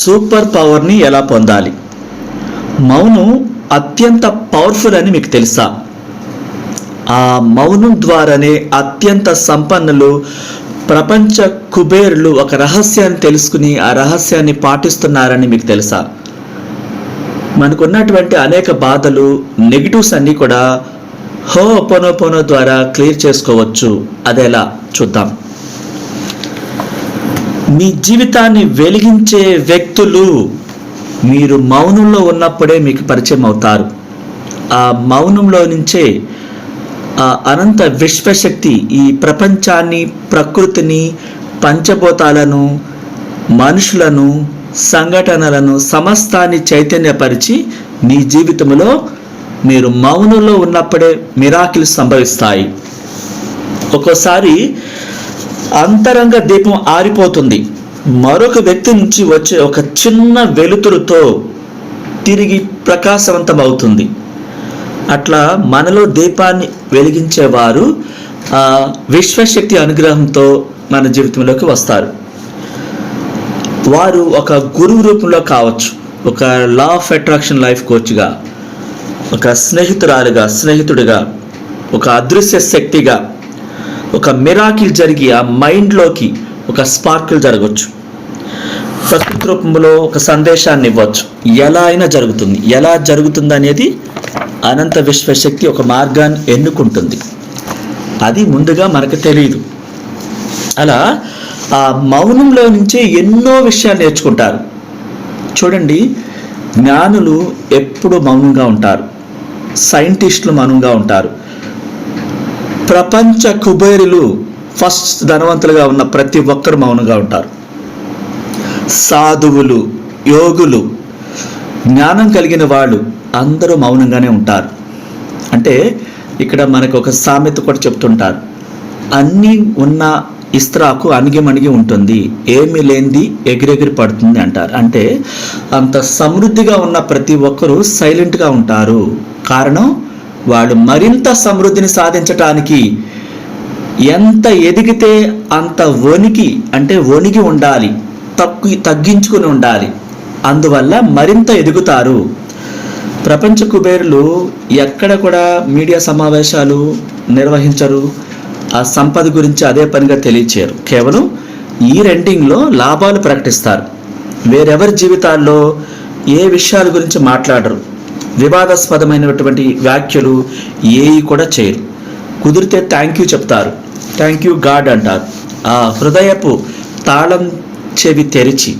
Super పవర్ని ఎలా పొందాలి? మౌనం అత్యంత పవర్ఫుల్ అని మీకు తెలుసా? ఆ మౌనం ద్వారానే అత్యంత సంపన్నులు ప్రపంచ కుబేరులు ఒక రహస్యాన్ని తెలుసుకుని ఆ రహస్యాన్ని పాటిస్తున్నారని మీకు తెలుసా? మనకున్నటువంటి అనేక బాధలు నెగిటివ్స్ అన్నీ కూడా హో పొనో ద్వారా క్లియర్ చేసుకోవచ్చు. అదెలా? చూద్దాం. మీ జీవితాన్ని వెలిగించే వ్యక్తులు మీరు మౌనంలో ఉన్నప్పుడే మీకు పరిచయం అవుతారు. ఆ మౌనంలో నుంచే ఆ అనంత విశ్వశక్తి ఈ ప్రపంచాన్ని ప్రకృతిని పంచభూతాలను మనుషులను సంఘటనలను సమస్తాన్ని చైతన్యపరిచి మీ జీవితంలో మీరు మౌనంలో ఉన్నప్పుడే మిరాకిల్స్ సంభవిస్తాయి. ఒక్కోసారి అంతరంగ దీపం ఆరిపోతుంది. మరొక వ్యక్తి నుంచి వచ్చే ఒక చిన్న వెలుతురుతో తిరిగి ప్రకాశవంతం అవుతుంది అట్లా మనలో దీపాన్ని వెలిగించేవారు ఆ విశ్వశక్తి అనుగ్రహంతో మన జీవితంలోకి వస్తారు. వారు ఒక గురువు రూపంలో కావచ్చు ఒక లా ఆఫ్ అట్రాక్షన్ లైఫ్ కోచ్గా ఒక స్నేహితురాలుగా స్నేహితుడిగా ఒక అదృశ్య శక్తిగా ఒక మిరాకిల్ జరిగి ఆ మైండ్లోకి ఒక స్పార్కిల్ జరగవచ్చు ప్రకృతి రూపంలో ఒక సందేశాన్ని ఇవ్వచ్చు. ఎలా అయినా జరుగుతుంది. ఎలా జరుగుతుంది అనేది అనంత విశ్వశక్తి ఒక మార్గాన్ని ఎన్నుకుంటుంది. అది ముందుగా మనకు తెలియదు అలా ఆ మౌనంలో నుంచే ఎన్నో విషయాలు నేర్చుకుంటారు. చూడండి జ్ఞానులు ఎప్పుడు మౌనంగా ఉంటారు. సైంటిస్టులు మౌనంగా ఉంటారు. ప్రపంచ కుబేరులు ఫస్ట్ ధనవంతులుగా ఉన్న ప్రతి ఒక్కరు మౌనంగా ఉంటారు. సాధువులు యోగులు జ్ఞానం కలిగిన వాళ్ళు అందరూ మౌనంగానే ఉంటారు. అంటే ఇక్కడ మనకు ఒక సామెత కూడా చెప్తుంటారు. అన్నీ ఉన్న ఇస్త్రాకు అణిగిమణిగి ఉంటుంది. ఏమీ లేనిది ఎగిరెగిరి పడుతుంది అంటారు. అంటే అంత సమృద్ధిగా ఉన్న ప్రతి ఒక్కరూ సైలెంట్గా ఉంటారు. కారణం వాళ్ళు మరింత సమృద్ధిని సాధించటానికి ఎంత ఎదిగితే అంత వణికి అంటే వణిగి ఉండాలి తక్కు తగ్గించుకుని ఉండాలి. అందువల్ల మరింత ఎదుగుతారు. ప్రపంచ కుబేరులు ఎక్కడ కూడా మీడియా సమావేశాలు నిర్వహించరు. ఆ సంపద గురించి అదే పనిగా తెలియచేయరు. కేవలం ఈ రెండింగ్లో లాభాలు ప్రకటిస్తారు. వేరెవరి జీవితాల్లో ఏ విషయాల గురించి మాట్లాడరు. వివాదాస్పదమైనటువంటి వ్యాఖ్యలు ఏవి కూడా చేయరు. కుదిరితే థ్యాంక్ యూ చెప్తారు. థ్యాంక్ యూ గాడ్ అంటారు. ఆ హృదయపు తాళం చెవి తెరిచి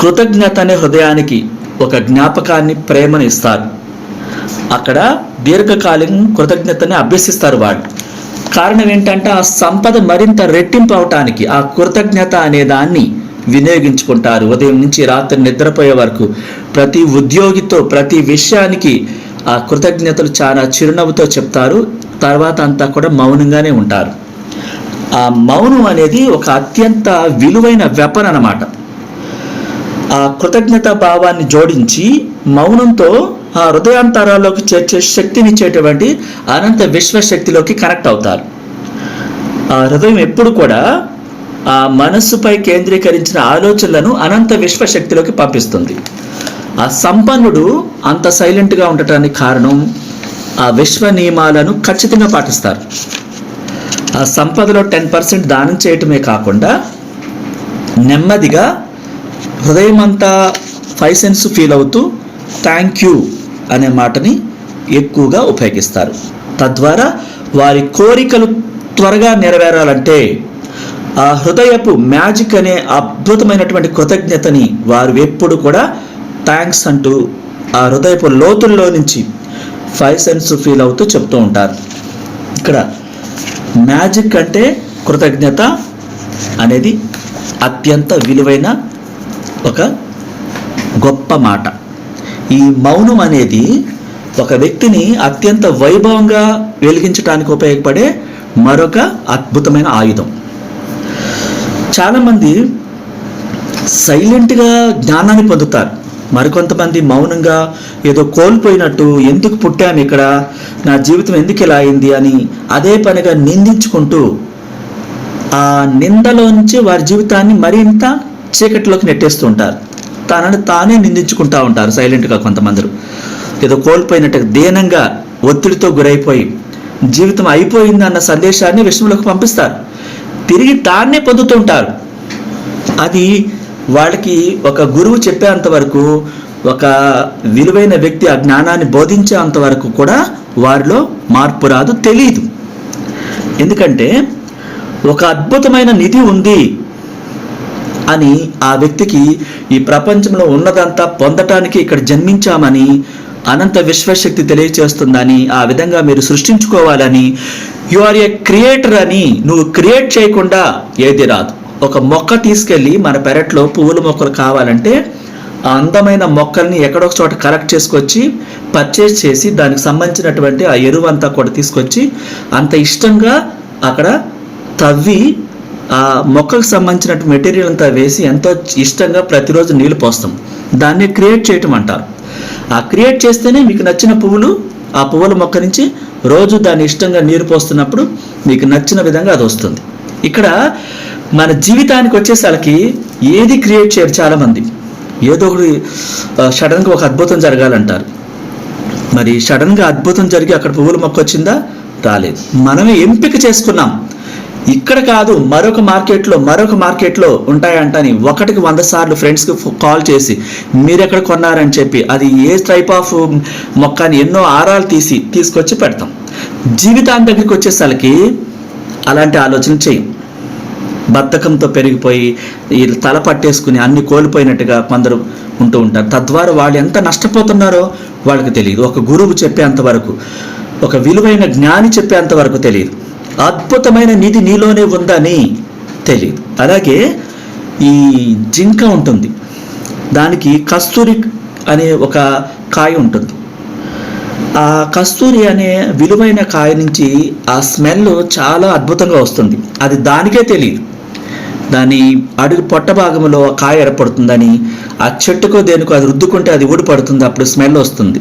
కృతజ్ఞత అనే హృదయానికి ఒక జ్ఞాపకాన్ని ప్రేమను ఇస్తారు. అక్కడ దీర్ఘకాలం కృతజ్ఞతని అభ్యసిస్తారు వాళ్ళు. కారణం ఏంటంటే ఆ సంపద మరింత రెట్టింపు అవటానికి ఆ కృతజ్ఞత అనే దాన్ని వినియోగించుకుంటారు. ఉదయం నుంచి రాత్రి నిద్రపోయే వరకు ప్రతి ఉద్యోగితో ప్రతి విషయానికి ఆ కృతజ్ఞతలు చాలా చిరునవ్వుతో చెప్తారు. తర్వాత అంతా కూడా మౌనంగానే ఉంటారు. ఆ మౌనం అనేది ఒక అత్యంత విలువైన వెపన్ అన్నమాట. ఆ కృతజ్ఞత భావాన్ని జోడించి మౌనంతో ఆ హృదయాంతరాల్లోకి చేర్చే శక్తినిచ్చేటువంటి అనంత విశ్వశక్తిలోకి కనెక్ట్ అవుతారు. ఆ హృదయం ఎప్పుడు కూడా ఆ మనస్సుపై కేంద్రీకరించిన ఆలోచనలను అనంత విశ్వశక్తిలోకి పంపిస్తుంది. ఆ సంపన్నుడు అంత సైలెంట్గా ఉండటానికి కారణం ఆ విశ్వ నియమాలను ఖచ్చితంగా పాటిస్తారు. ఆ సంపదలో టెన్ పర్సెంట్ దానం చేయటమే కాకుండా నెమ్మదిగా హృదయం అంతా ఫైవ్ సెన్స్ ఫీల్ అవుతూ థ్యాంక్ యూ అనే మాటని ఎక్కువగా ఉపయోగిస్తారు. తద్వారా వారి కోరికలు త్వరగా నెరవేరాలంటే ఆ హృదయపు మ్యాజిక్ అనే అద్భుతమైనటువంటి కృతజ్ఞతని వారు ఎప్పుడు కూడా థ్యాంక్స్ అంటూ ఆ హృదయపు లోతుల్లో నుంచి ఫైవ్ సెన్స్ ఫీల్ అవుతూ చెప్తూ ఉంటారు. ఇక్కడ మ్యాజిక్ అంటే కృతజ్ఞత అనేది అత్యంత విలువైన ఒక గొప్ప మాట. ఈ మౌనం అనేది ఒక వ్యక్తిని అత్యంత వైభవంగా వెలిగించడానికి ఉపయోగపడే మరొక అద్భుతమైన ఆయుధం. చాలామంది సైలెంట్గా జ్ఞానాన్ని పొందుతారు. మరికొంతమంది మౌనంగా ఏదో కోల్పోయినట్టు ఎందుకు పుట్టాను ఇక్కడ? నా జీవితం ఎందుకు ఇలా అయింది? అని అదే పనిగా నిందించుకుంటూ ఆ నిందలో నుంచి వారి జీవితాన్ని మరింత చీకటిలోకి నెట్టేస్తూ ఉంటారు. తనని తానే నిందించుకుంటూ ఉంటారు సైలెంట్గా కొంతమందరు ఏదో కోల్పోయినట్టు దీనంగా ఒత్తిడితో గురైపోయి జీవితం అయిపోయింది అన్న సందేశాన్ని విశ్వంలోకి పంపిస్తారు. తిరిగి దాన్నే పొందుతుంటారు. అది వాళ్ళకి ఒక గురువు చెప్పేంత వరకు ఒక విలువైన వ్యక్తి ఆ జ్ఞానాన్ని బోధించేంత వరకు కూడా వారిలో మార్పు రాదు తెలియదు ఎందుకంటే ఒక అద్భుతమైన నిధి ఉంది అని ఆ వ్యక్తికి ఈ ప్రపంచంలో ఉన్నదంతా పొందటానికి ఇక్కడ జన్మించామని అనంత విశ్వశక్తి తెలియచేస్తుందని ఆ విధంగా మీరు సృష్టించుకోవాలని యు ఆర్ ఏ క్రియేటర్ అని నువ్వు క్రియేట్ చేయకుండా ఏది రాదు. ఒక మొక్క తీసుకెళ్ళి మన పెరట్లో పువ్వుల మొక్కలు కావాలంటే ఆ అందమైన మొక్కల్ని ఎక్కడో ఒక చోట కలెక్ట్ చేసుకొచ్చి పర్చేస్ చేసి దానికి సంబంధించినటువంటి ఆ ఎరువు అంతా కూడా తీసుకొచ్చి అంత ఇష్టంగా అక్కడ తవ్వి ఆ మొక్కకు సంబంధించిన మెటీరియల్ అంతా వేసి ఎంతో ఇష్టంగా ప్రతిరోజు నీళ్ళు పోస్తాం. దాన్ని క్రియేట్ చేయటం అంటారు. ఆ క్రియేట్ చేస్తేనే మీకు నచ్చిన పువ్వులు ఆ పువ్వుల మొక్క నుంచి రోజు దాన్ని ఇష్టంగా నీరు పోస్తున్నప్పుడు మీకు నచ్చిన విధంగా అది వస్తుంది. ఇక్కడ మన జీవితానికి వచ్చేసరికి ఏది క్రియేట్ చేయరు చాలామంది. ఏదో ఒకటి సడన్గా ఒక అద్భుతం జరగాలంటారు. మరి సడన్గా అద్భుతం జరిగి అక్కడ పువ్వుల మొక్క వచ్చిందా? రాలేదు. మనమే ఎంపిక చేసుకున్నాం. ఇక్కడ కాదు మరొక మార్కెట్లో మరొక మార్కెట్లో ఉంటాయంటని ఒకటికి వంద సార్లు ఫ్రెండ్స్కి కాల్ చేసి మీరు ఎక్కడ కొన్నారని చెప్పి అది ఏ టైప్ ఆఫ్ మొక్కని ఎన్నో ఆరాలు తీసి తీసుకొచ్చి పెడతాం. జీవితాన్ని దగ్గరికి వచ్చేసరికి అలాంటి ఆలోచన చేయం. బద్ధకంతో పెరిగిపోయి తల పట్టేసుకుని అన్ని కోల్పోయినట్టుగా కొందరు ఉంటూ ఉంటారు. తద్వారా వాళ్ళు ఎంత నష్టపోతున్నారో వాళ్ళకి తెలియదు. ఒక గురువు చెప్పేంత వరకు ఒక విలువైన జ్ఞాని చెప్పేంత వరకు తెలియదు. అద్భుతమైన నిధి నీలోనే ఉందని తెలియదు అలాగే ఈ జింక ఉంటుంది. దానికి కస్తూరి అనే ఒక కాయ ఉంటుంది. ఆ కస్తూరి అనే విలువైన కాయ నుంచి ఆ స్మెల్ చాలా అద్భుతంగా వస్తుంది. అది దానికే తెలియదు దాని అడుగు పొట్ట భాగంలో ఆ కాయ ఏర్పడుతుందని ఆ చెట్టుకో దేనికో అది రుద్దుకుంటే అది ఊడిపడుతుంది అప్పుడు స్మెల్ వస్తుంది.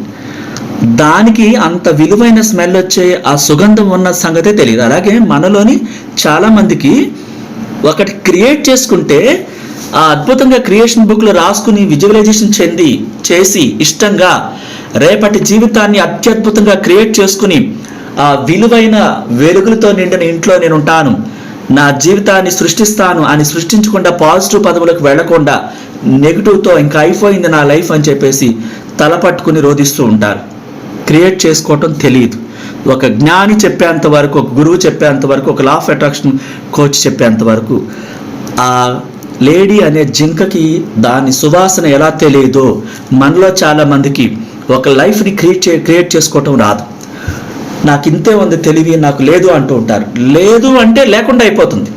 దానికి అంత విలువైన స్మెల్ వచ్చే ఆ సుగంధం ఉన్న సంగతే తెలియదు. అలాగే మనలోని చాలా మందికి ఒకటి క్రియేట్ చేసుకుంటే ఆ అద్భుతంగా క్రియేషన్ బుక్లో రాసుకుని విజువలైజేషన్ చెంది చేసి ఇష్టంగా రేపటి జీవితాన్ని అత్యద్భుతంగా క్రియేట్ చేసుకుని ఆ విలువైన వెలుగులతో నిండిన ఇంట్లో నేను ఉంటాను నా జీవితాన్ని సృష్టిస్తాను అని సృష్టించకుండా పాజిటివ్ పదవులకు వెళ్ళకుండా నెగిటివ్తో ఇంకా అయిపోయింది నా లైఫ్ అని చెప్పేసి తల పట్టుకుని రోధిస్తూ ఉంటారు. క్రియేట్ చేసుకోవటం తెలియదు. ఒక జ్ఞాని చెప్పేంత వరకు ఒక గురువు చెప్పేంత వరకు ఒక లా ఆఫ్ అట్రాక్షన్ కోచ్ చెప్పేంత వరకు ఆ లేడీ అనే జింకకి దాని సువాసన ఎలా తెలియదో మనలో చాలా మందికి ఒక లైఫ్ని క్రియేట్ చే క్రియేట్ చేసుకోవటం రాదు. నాకు ఇంతే ఉంది తెలివి నాకు లేదు అంటూ ఉంటారు. లేదు అంటే లేకుండా అయిపోతుంది.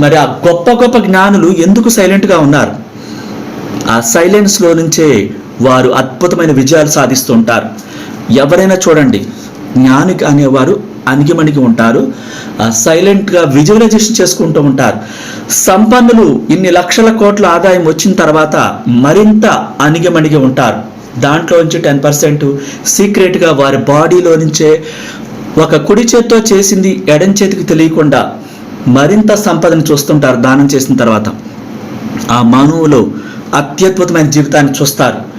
మరి ఆ గొప్ప గొప్ప జ్ఞానులు ఎందుకు సైలెంట్గా ఉన్నారు? ఆ సైలెన్స్లో నుంచే వారు అద్భుతమైన విజయాలు సాధిస్తుంటారు ఎవరైనా చూడండి జ్ఞాని అనేవారు అణిగిమణిగి ఉంటారు సైలెంట్గా విజువలైజేషన్ చేసుకుంటూ ఉంటారు. సంపన్నులు ఇన్ని లక్షల కోట్ల ఆదాయం వచ్చిన తర్వాత మరింత అణిగిమణిగి ఉంటారు. దాంట్లో నుంచి టెన్ పర్సెంట్ సీక్రెట్గా వారి బాడీలో నుంచే ఒక కుడి చేత్తో చేసింది ఎడం చేతికి తెలియకుండా మరింత సంపదను చూస్తుంటారు దానం చేసిన తర్వాత. ఆ మానవులు అత్యద్భుతమైన జీవితాన్ని చూస్తారు.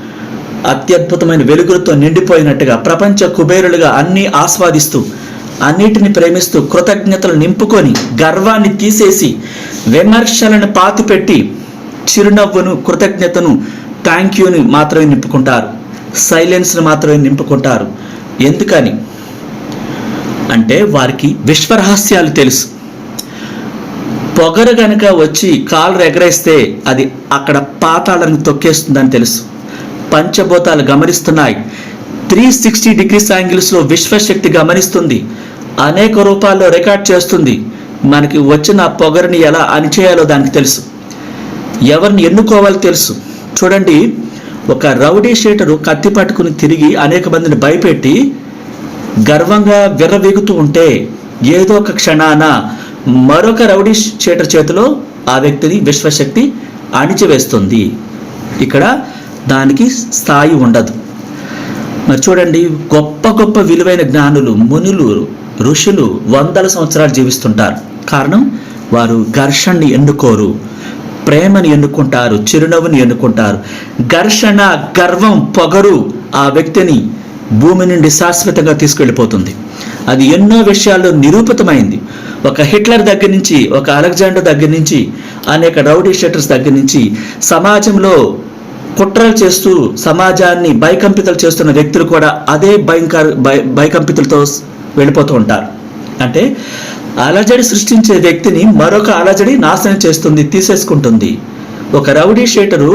అత్యద్భుతమైన వెలుగులతో నిండిపోయినట్టుగా ప్రపంచ కుబేరులుగా అన్నీ ఆస్వాదిస్తూ అన్నిటిని ప్రేమిస్తూ కృతజ్ఞతలు నింపుకొని గర్వాన్ని తీసేసి విమర్శలను పాతిపెట్టి చిరునవ్వును కృతజ్ఞతను థ్యాంక్ యూని మాత్రమే నింపుకుంటారు. సైలెన్స్ని మాత్రమే నింపుకుంటారు. ఎందుకని? అంటే వారికి విశ్వరహస్యాలు తెలుసు. పొగరు గనుక వచ్చి కాలు ఎగరేస్తే అది అక్కడ పాతాళాన్ని తొక్కేస్తుందని తెలుసు. పంచభూతాలు గమనిస్తున్నాయి. త్రీ సిక్స్టీ డిగ్రీస్ యాంగిల్స్లో విశ్వశక్తి గమనిస్తుంది. అనేక రూపాల్లో రికార్డ్ చేస్తుంది. మనకి వచ్చిన పొగరిని పొగరుని ఎలా అణిచేయాలో దానికి తెలుసు. ఎవరిని ఎన్నుకోవాలో తెలుసు. చూడండి ఒక రౌడీ షీటరు కత్తి పట్టుకుని తిరిగి అనేక మందిని భయపెట్టి గర్వంగా విర్రవీగుతూ ఉంటే ఏదో ఒక క్షణాన మరొక రౌడీ షీటర్ చేతిలో ఆ వ్యక్తిని విశ్వశక్తి అణిచివేస్తుంది. ఇక్కడ దానికి స్థాయి ఉండదు. మరి చూడండి గొప్ప గొప్ప విలువైన జ్ఞానులు మునులు ఋషులు వందల సంవత్సరాలు జీవిస్తుంటారు. కారణం వారు ఘర్షణని ఎన్నుకోరు ప్రేమని ఎన్నుకుంటారు చిరునవ్వుని ఎన్నుకుంటారు. ఘర్షణ గర్వం పొగరు ఆ వ్యక్తిని భూమి నుండి శాశ్వతంగా తీసుకెళ్ళిపోతుంది. అది ఎన్నో విషయాల్లో నిరూపితమైంది. ఒక హిట్లర్ దగ్గర నుంచి ఒక అలెగ్జాండర్ దగ్గర నుంచి అనేక రౌడీ షెటర్స్ దగ్గర నుంచి సమాజంలో కుట్రలు చేస్తూ సమాజాన్ని భయకంపితలు చేస్తున్న వ్యక్తులు కూడా అదే భయంకర భయ భయకంపితులతో వెళ్ళిపోతూ ఉంటారు. అంటే అలజడి సృష్టించే వ్యక్తిని మరొక అలజడి నాశనం చేస్తుంది తీసేసుకుంటుంది. ఒక రౌడీ షేటరు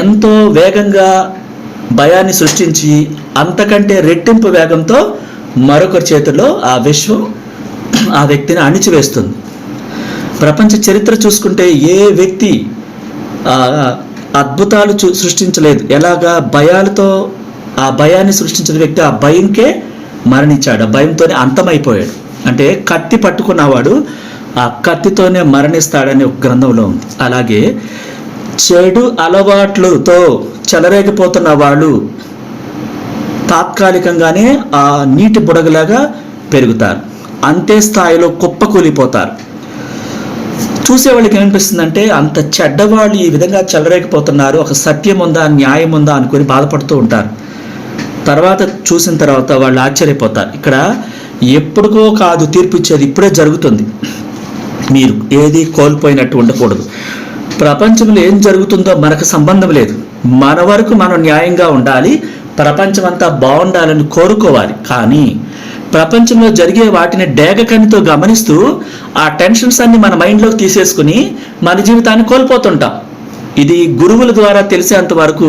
ఎంతో వేగంగా భయాన్ని సృష్టించి అంతకంటే రెట్టింపు వేగంతో మరొకరి చేతిలో ఆ విశ్వం ఆ వ్యక్తిని అణిచివేస్తుంది. ప్రపంచ చరిత్ర చూసుకుంటే ఏ వ్యక్తి అద్భుతాలు చూ సృష్టించలేదు. ఎలాగా? భయాలతో ఆ భయాన్ని సృష్టించిన వ్యక్తి ఆ భయంకే మరణించాడు. ఆ భయంతోనే అంతమైపోయాడు. అంటే కత్తి పట్టుకున్నవాడు ఆ కత్తితోనే మరణిస్తాడని ఒక గ్రంథంలో ఉంది. అలాగే చెడు అలవాట్లతో చెలరేగిపోతున్న వాళ్ళు తాత్కాలికంగానే ఆ నీటి బుడగలాగా పెరుగుతారు. అంతే స్థాయిలో కుప్పకూలిపోతారు. చూసే వాళ్ళకి ఏమనిపిస్తుందంటే అంత చెడ్డవాళ్ళు ఈ విధంగా చెలరేకపోతున్నారు ఒక సత్యం ఉందా న్యాయం ఉందా అనుకుని బాధపడుతూ ఉంటారు. తర్వాత చూసిన తర్వాత వాళ్ళు ఆశ్చర్యపోతారు. ఇక్కడ ఎప్పుడుకో కాదు తీర్పు ఇచ్చేది ఇప్పుడే జరుగుతుంది. మీరు ఏది కోల్పోయినట్టు ఉండకూడదు ప్రపంచంలో ఏం జరుగుతుందో మనకు సంబంధం లేదు. మన వరకు మనం న్యాయంగా ఉండాలి ప్రపంచం అంతా బాగుండాలని కోరుకోవాలి. కానీ ప్రపంచంలో జరిగే వాటిని డేగకనితో గమనిస్తూ ఆ టెన్షన్స్ అన్ని మన మైండ్లోకి తీసేసుకుని మన జీవితాన్ని కోల్పోతుంటాం. ఇది గురువుల ద్వారా తెలిసేంత వరకు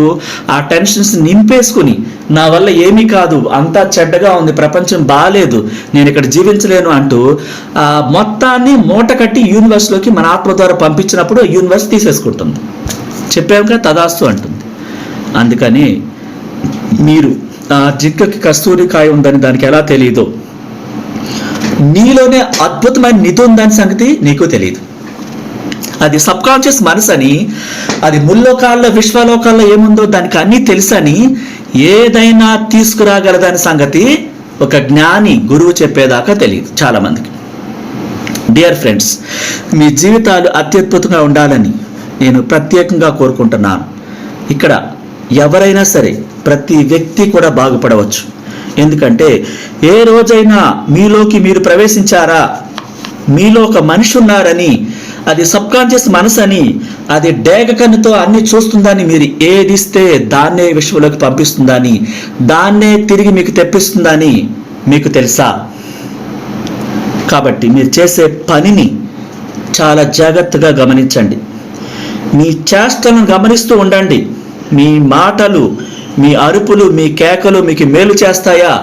ఆ టెన్షన్స్ నింపేసుకుని నా వల్ల ఏమీ కాదు అంతా చెడ్డగా ఉంది ప్రపంచం బాగాలేదు నేను ఇక్కడ జీవించలేను అంటూ ఆ మొత్తాన్ని మూట కట్టి యూనివర్స్లోకి మన ఆత్మ ద్వారా పంపించినప్పుడు యూనివర్స్ తీసేసుకుంటుంది. చెప్పాక తదాస్తు అంటుంది. అందుకని మీరు ఆ జింకకి కస్తూరి కాయ ఉందని దానికి ఎలా తెలియదు నీలోనే అద్భుతమైన నిధి ఉందని సంగతి నీకు తెలియదు అది సబ్ కాన్షియస్ మనసు అని అది ముల్లోకాల్లో విశ్వలోకాల్లో ఏముందో దానికి అన్నీ తెలుసని ఏదైనా తీసుకురాగలదని సంగతి ఒక జ్ఞాని గురువు చెప్పేదాకా తెలియదు చాలామందికి. డియర్ ఫ్రెండ్స్ మీ జీవితాలు అత్యద్భుతంగా ఉండాలని నేను ప్రత్యేకంగా కోరుకుంటున్నాను. ఇక్కడ ఎవరైనా సరే ప్రతి వ్యక్తి కూడా బాగుపడవచ్చు. ఎందుకంటే ఏ రోజైనా మీలోకి మీరు ప్రవేశించారా మీలో ఒక మనిషి ఉన్నారని అది సబ్ కాన్షియస్ మనసు అని అది డేగ కన్నుతో అన్ని చూస్తుందని మీరు ఏదిస్తే దాన్నే విశ్వంలోకి పంపిస్తుందని దాన్నే తిరిగి మీకు తెప్పిస్తుందని మీకు తెలుసా? కాబట్టి మీరు చేసే పనిని చాలా జాగ్రత్తగా గమనించండి. మీ చేష్టలను గమనిస్తూ ఉండండి. మీ మాటలు మీ అరుపులు మీ కేకలు మీకు మేలు చేస్తాయా?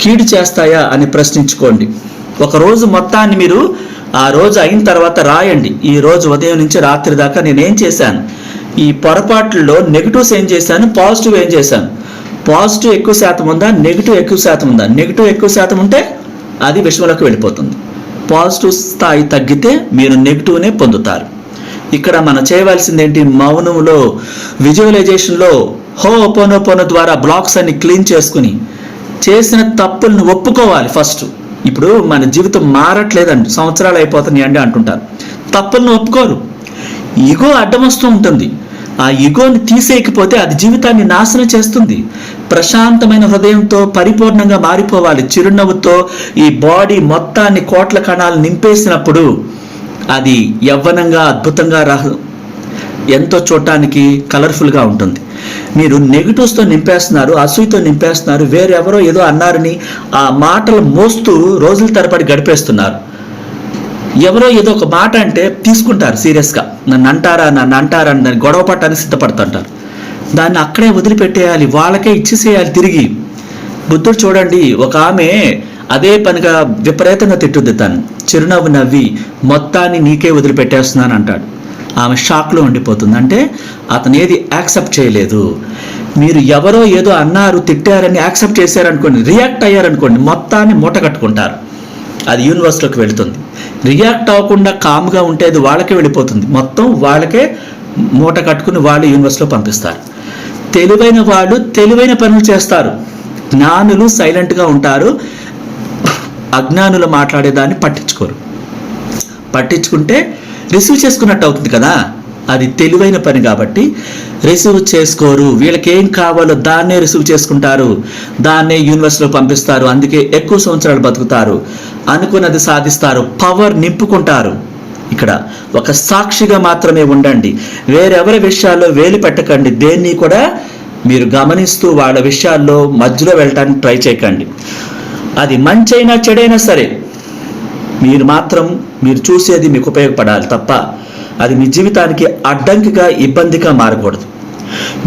కీడు చేస్తాయా? అని ప్రశ్నించుకోండి. ఒక రోజు మొత్తాన్ని మీరు ఆ రోజు అయిన తర్వాత రాయండి. ఈ రోజు ఉదయం నుంచి రాత్రి దాకా నేనేం చేశాను? ఈ పొరపాట్లలో నెగిటివ్స్ ఏం చేశాను? పాజిటివ్ ఏం చేశాను? పాజిటివ్ ఎక్కువ శాతం ఉందా? నెగిటివ్ ఎక్కువ శాతం ఉందా? నెగిటివ్ ఎక్కువ శాతం ఉంటే అది విషయంలోకి వెళ్ళిపోతుంది. పాజిటివ్ స్థాయి తగ్గితే మీరు నెగిటివ్నే పొందుతారు. ఇక్కడ మనం చేయవలసింది ఏంటి మౌనంలో విజువలైజేషన్లో హో ఒపోనోపోనో ద్వారా బ్లాక్స్ అన్ని క్లీన్ చేసుకుని చేసిన తప్పులను ఒప్పుకోవాలి ఫస్ట్ ఇప్పుడు మన జీవితం మారట్లేదండి. సంవత్సరాలు అయిపోతున్నాయి అండి అంటుంటారు. తప్పులను ఒప్పుకోరు. ఇగో అడ్డం వస్తూ ఉంటుంది. ఆ ఇగోని తీసేయకపోతే అది జీవితాన్ని నాశనం చేస్తుంది. ప్రశాంతమైన హృదయంతో పరిపూర్ణంగా మారిపోవాలి. చిరునవ్వుతో ఈ బాడీ మొత్తాన్ని కోట్ల కణాలు నింపేసినప్పుడు అది యవ్వనంగా అద్భుతంగా రహ ఎంతో చూడటానికి కలర్ఫుల్గా ఉంటుంది. మీరు నెగిటివ్స్తో నింపేస్తున్నారు అసూయతో నింపేస్తున్నారు వేరెవరో ఏదో అన్నారని ఆ మాటలు మోస్తూ రోజుల తరబడి గడిపేస్తున్నారు. ఎవరో ఏదో ఒక మాట అంటే తీసుకుంటారు సీరియస్గా నన్ను అంటారా నన్ను అంటారా అని దాన్ని గొడవ పట్టడానికి సిద్ధపడుతుంటారు. దాన్ని అక్కడే వదిలిపెట్టేయాలి వాళ్ళకే ఇచ్చేసేయాలి తిరిగి. బుద్ధుడు చూడండి ఒక ఆమె అదే పనిగా విపరీతంగా తిట్టుద్ది తను. చిరునవ్వు నవ్వి మొత్తాన్ని నీకే వదిలిపెట్టేస్తున్నాను అంటాడు. ఆమె షాక్లో ఉండిపోతుంది. అంటే అతను ఏది యాక్సెప్ట్ చేయలేదు. మీరు ఎవరో ఏదో అన్నారు తిట్టారని యాక్సెప్ట్ చేశారనుకోండి రియాక్ట్ అయ్యారనుకోండి మొత్తాన్ని మూట కట్టుకుంటారు. అది యూనివర్స్లోకి వెళుతుంది. రియాక్ట్ అవ్వకుండా కామ్గా ఉంటే అది వాళ్ళకే వెళ్ళిపోతుంది. మొత్తం వాళ్ళకే మూట కట్టుకుని వాళ్ళు యూనివర్స్లో పంపిస్తారు. తెలివైన వాళ్ళు తెలివైన పనులు చేస్తారు. జ్ఞానులు సైలెంట్గా ఉంటారు. అజ్ఞానులు మాట్లాడేదాన్ని పట్టించుకోరు. పట్టించుకుంటే రిసీవ్ చేసుకున్నట్టు అవుతుంది కదా? అది తెలివైన పని కాబట్టి రిసీవ్ చేసుకోరు. వీళ్ళకి ఏం కావాలో దాన్నే రిసీవ్ చేసుకుంటారు. దాన్నే యూనివర్సిటీలో పంపిస్తారు. అందుకే ఎక్కువ సంవత్సరాలు బతుకుతారు. అనుకున్నది సాధిస్తారు. పవర్ నింపుకుంటారు. ఇక్కడ ఒక సాక్షిగా మాత్రమే ఉండండి. వేరెవరి విషయాల్లో వేలు పెట్టకండి. దేన్ని కూడా మీరు గమనిస్తూ వాళ్ళ విషయాల్లో మధ్యలో వెళ్ళటానికి ట్రై చేయకండి. అది మంచైనా చెడైనా సరే మీరు మాత్రం మీరు చూసేది మీకు ఉపయోగపడాలి తప్ప అది మీ జీవితానికి అడ్డంకిగా ఇబ్బందిగా మారకూడదు.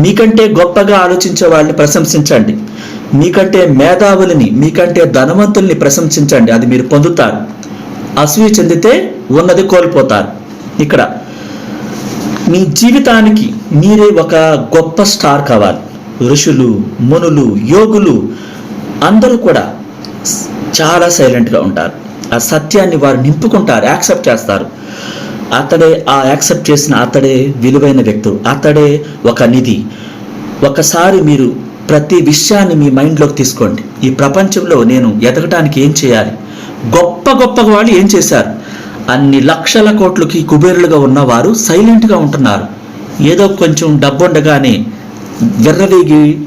మీకంటే గొప్పగా ఆలోచించే వాళ్ళని ప్రశంసించండి. మీకంటే మేధావులని మీకంటే ధనవంతుల్ని ప్రశంసించండి. అది మీరు పొందుతారు. అసూయ చెందితే ఉన్నది కోల్పోతారు. ఇక్కడ మీ జీవితానికి మీరే ఒక గొప్ప స్టార్ కావాలి. ఋషులు మునులు యోగులు అందరూ కూడా చాలా సైలెంట్గా ఉంటారు. ఆ సత్యాన్ని వారు నింపుకుంటారు యాక్సెప్ట్ చేస్తారు. అతడే ఆ యాక్సెప్ట్ చేసిన అతడే విలువైన వ్యక్తులు అతడే ఒక నిధి. ఒకసారి మీరు ప్రతి విషయాన్ని మీ మైండ్లోకి తీసుకోండి. ఈ ప్రపంచంలో నేను ఎదగటానికి ఏం చేయాలి? గొప్ప గొప్ప వాళ్ళు ఏం చేశారు? అన్ని లక్షల కోట్లకి కుబేరులుగా ఉన్నవారు సైలెంట్గా ఉంటున్నారు. ఏదో కొంచెం డబ్బుండగానే విర్రవేగి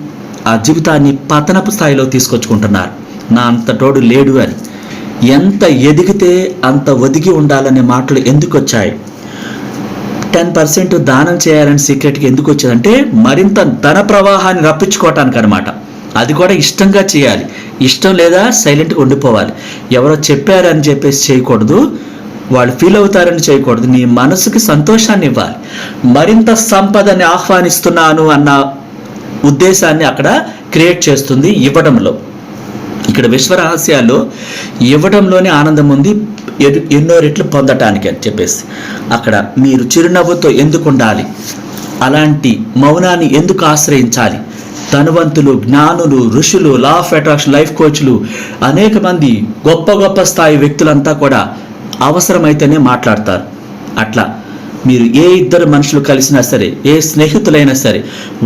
ఆ జీవితాన్ని పతనపు స్థాయిలో తీసుకొచ్చుకుంటున్నారు. నా అంత తోడు లేడు అని. ఎంత ఎదిగితే అంత ఒదిగి ఉండాలనే మాటలు ఎందుకు వచ్చాయి టెన్ పర్సెంట్ దానం చేయాలని సీక్రెట్కి ఎందుకు వచ్చిందంటే మరింత ధన ప్రవాహాన్ని రప్పించుకోవటానికి అనమాట అది కూడా ఇష్టంగా చేయాలి. ఇష్టం లేదా సైలెంట్గా ఉండిపోవాలి. ఎవరో చెప్పారని చెప్పేసి చేయకూడదు. వాళ్ళు ఫీల్ అవుతారని చేయకూడదు. నీ మనసుకి సంతోషాన్ని ఇవ్వాలి. మరింత సంపదని ఆహ్వానిస్తున్నాను అన్న ఉద్దేశాన్ని అక్కడ క్రియేట్ చేస్తుంది ఇవ్వడంలో. ఇక్కడ విశ్వరహస్యాల్లో ఇవ్వడంలోనే ఆనందం ఉంది. ఎన్నో రెట్లు పొందటానికి అని చెప్పేసి. అక్కడ మీరు చిరునవ్వుతో ఎందుకు ఉండాలి అలాంటి మౌనాన్ని ఎందుకు ఆశ్రయించాలి? ధనవంతులు జ్ఞానులు ఋషులు లా ఆఫ్ అట్రాక్షన్ లైఫ్ కోచ్లు అనేక మంది గొప్ప గొప్ప స్థాయి వ్యక్తులంతా కూడా అవసరమైతేనే మాట్లాడతారు. అట్లా మీరు ఏ ఇద్దరు మనుషులు కలిసినా సరే ఏ స్నేహితులైనా సరే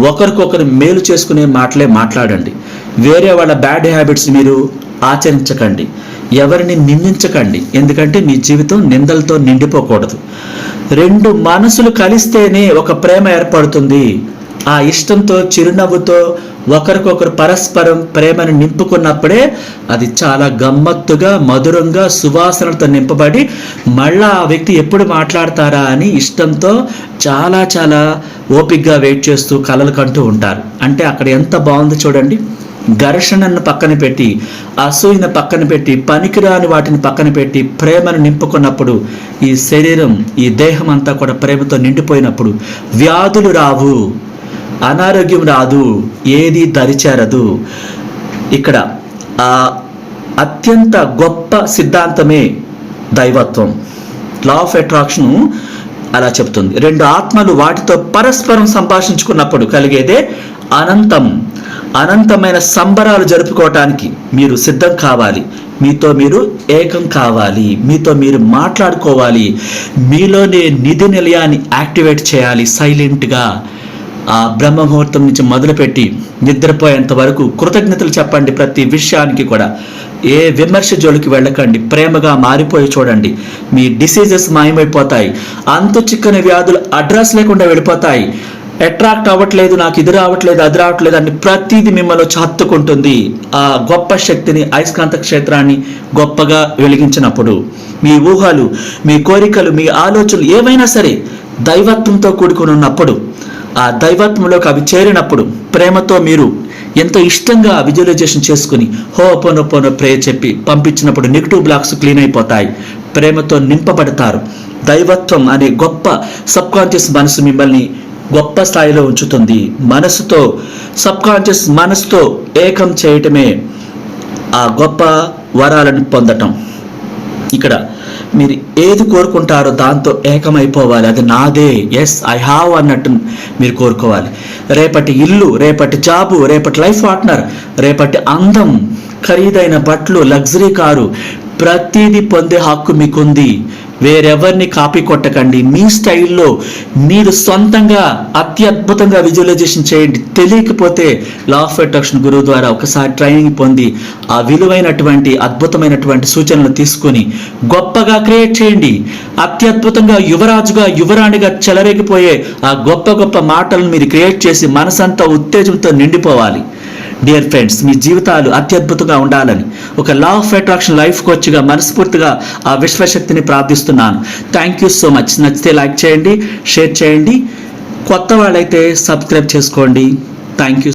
ఒకరికొకరు మేలు చేసుకునే మాటలే మాట్లాడండి. వేరే వాళ్ళ బ్యాడ్ హ్యాబిట్స్ మీరు ఆచరించకండి. ఎవరిని నిందించకండి. ఎందుకంటే మీ జీవితం నిందలతో నిండిపోకూడదు. రెండు మనసులు కలిస్తేనే ఒక ప్రేమ ఏర్పడుతుంది. ఆ ఇష్టంతో చిరునవ్వుతో ఒకరికొకరు పరస్పరం ప్రేమను నింపుకున్నప్పుడే అది చాలా గమ్మత్తుగా మధురంగా సువాసనలతో నింపబడి మళ్ళా ఆ వ్యక్తి ఎప్పుడు మాట్లాడతారా అని ఇష్టంతో చాలా చాలా ఓపిగ్గా వెయిట్ చేస్తూ కలలు కంటూ ఉంటారు. అంటే అక్కడ ఎంత బాగుంది చూడండి. ఘర్షణను పక్కన పెట్టి అసూయను పక్కన పెట్టి పనికిరాని వాటిని పక్కన పెట్టి ప్రేమను నింపుకున్నప్పుడు ఈ శరీరం ఈ దేహం అంతా కూడా ప్రేమతో నిండిపోయినప్పుడు వ్యాధులు రావు. అనారోగ్యం రాదు ఏది దరిచేరదు. ఇక్కడ ఆ అత్యంత గొప్ప సిద్ధాంతమే దైవత్వం. లా ఆఫ్ అట్రాక్షన్ అలా చెప్తుంది. రెండు ఆత్మలు వాటితో పరస్పరం సంభాషించుకున్నప్పుడు కలిగేదే అనంతం. అనంతమైన సంబరాలు జరుపుకోవటానికి మీరు సిద్ధం కావాలి. మీతో మీరు ఏకం కావాలి. మీతో మీరు మాట్లాడుకోవాలి. మీలోనే నిధి నిలయాన్ని యాక్టివేట్ చేయాలి సైలెంట్గా. ఆ బ్రహ్మ ముహూర్తం నుంచి మొదలుపెట్టి నిద్రపోయేంత వరకు కృతజ్ఞతలు చెప్పండి ప్రతి విషయానికి కూడా. ఏ విమర్శ జోలికి వెళ్ళకండి ప్రేమగా మారిపోయి చూడండి. మీ డిసీజెస్ మాయమైపోతాయి. అంతు చిక్కని వ్యాధులు అడ్రస్ లేకుండా వెళ్ళిపోతాయి. అట్రాక్ట్ అవ్వట్లేదు నాకు ఇది రావట్లేదు అది రావట్లేదు అని ప్రతిదీ మిమ్మల్ని వచ్చి హత్తుకుంటుంది ఆ గొప్ప శక్తిని అయస్కాంత క్షేత్రాన్ని గొప్పగా వెలిగించినప్పుడు మీ ఊహలు మీ కోరికలు మీ ఆలోచనలు ఏవైనా సరే దైవత్వంతో కూడుకుని ఉన్నప్పుడు ఆ దైవత్వంలోకి అవి చేరినప్పుడు ప్రేమతో మీరు ఎంతో ఇష్టంగా విజువలైజేషన్ చేసుకుని హో పోనో పోనో ప్రే చెప్పి పంపించినప్పుడు నెగిటివ్ బ్లాక్స్ క్లీన్ అయిపోతాయి. ప్రేమతో నింపబడతారు. దైవత్వం అనే గొప్ప సబ్ కాన్షియస్ మనసు మిమ్మల్ని గొప్ప స్థాయిలో ఉంచుతుంది. మనసుతో సబ్ కాన్షియస్ మనసుతో ఏకం చేయటమే ఆ గొప్ప వరాలను పొందటం. ఇక్కడ మీరు ఏది కోరుకుంటారో దాంతో ఏకమైపోవాలి. అది నాదే. ఎస్ ఐ హావ్ అన్నట్టు మీరు కోరుకోవాలి. రేపటి ఇల్లు రేపటి జాబు రేపటి లైఫ్ పార్ట్నర్ రేపటి అందం ఖరీదైన బట్టలు లగ్జరీ కారు ప్రతిదీ పొందే హక్కు మీకుంది. వేరెవరిని కాపీ కొట్టకండి. మీ స్టైల్లో మీరు సొంతంగా అత్యద్భుతంగా విజువలైజేషన్ చేయండి. తెలియకపోతే లా ఆఫ్ అట్రాక్షన్ గురువు ద్వారా ఒకసారి ట్రైనింగ్ పొంది ఆ విలువైనటువంటి అద్భుతమైనటువంటి సూచనలు తీసుకొని గొప్పగా క్రియేట్ చేయండి. అత్యద్భుతంగా యువరాజుగా యువరాణిగా చెలరేగిపోయే ఆ గొప్ప గొప్ప మాటలను మీరు క్రియేట్ చేసి మనసంతా ఉత్తేజంతో నిండిపోవాలి. డియర్ ఫ్రెండ్స్ మీ జీవితాలు అత్యద్భుతంగా ఉండాలని ఒక లా ఆఫ్ అట్రాక్షన్ లైఫ్ కోచ్గా మనస్ఫూర్తిగా ఆ విశ్వశక్తిని ప్రార్థిస్తున్నాను. థ్యాంక్ యూ సో మచ్ నచ్చితే లైక్ చేయండి షేర్ చేయండి. కొత్త వాళ్ళైతే సబ్స్క్రైబ్ చేసుకోండి. Thank you